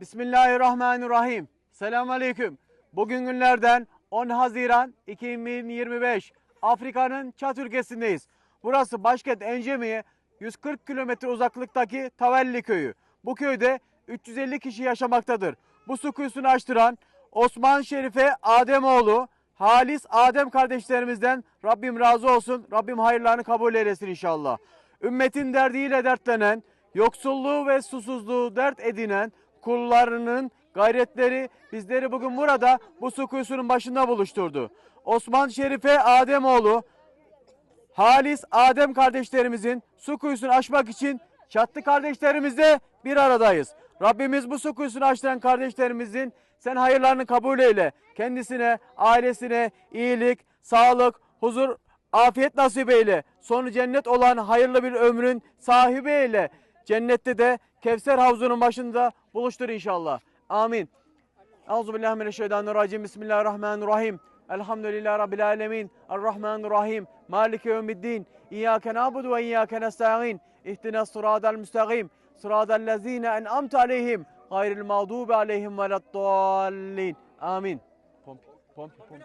Bismillahirrahmanirrahim. Selamun Aleyküm. Bugün günlerden 10 Haziran 2025. Afrika'nın Çat ülkesindeyiz. Burası başkent Encemi'ye 140 kilometre uzaklıktaki Tavelli köyü. Bu köyde 350 kişi yaşamaktadır. Bu su kuyusunu açtıran Osman Şerife Ademoğlu, Halis Adem kardeşlerimizden Rabbim razı olsun. Rabbim hayırlarını kabul eylesin inşallah. Ümmetin derdiyle dertlenen, yoksulluğu ve susuzluğu dert edinen kullarının gayretleri bizleri bugün burada bu su kuyusunun başında buluşturdu. Osman Şerife Ademoğlu, Halis Adem kardeşlerimizin su kuyusunu açmak için çatlı kardeşlerimizle bir aradayız. Rabbimiz bu su kuyusunu açtıran kardeşlerimizin sen hayırlarını kabul eyle. Kendisine, ailesine iyilik, sağlık, huzur, afiyet nasip eyle. Sonu cennet olan hayırlı bir ömrün sahibi eyle. Cennette de Kevser havzunun başında buluştur inşallah. Amin. Euzubillahimineşşeytanirracim. Bismillahirrahmanirrahim. Elhamdülillahi Rabbil alemin. Errahmanirrahim. Maliki yevmiddin. İyyâke nâbudu ve iyyâke nesta'in. İhdina sıradal müstakim. Sıradal lezîne en'amte aleyhim. Gayril mağdubi aleyhim veleddallin. Amin. Pompi, pompi, pompi.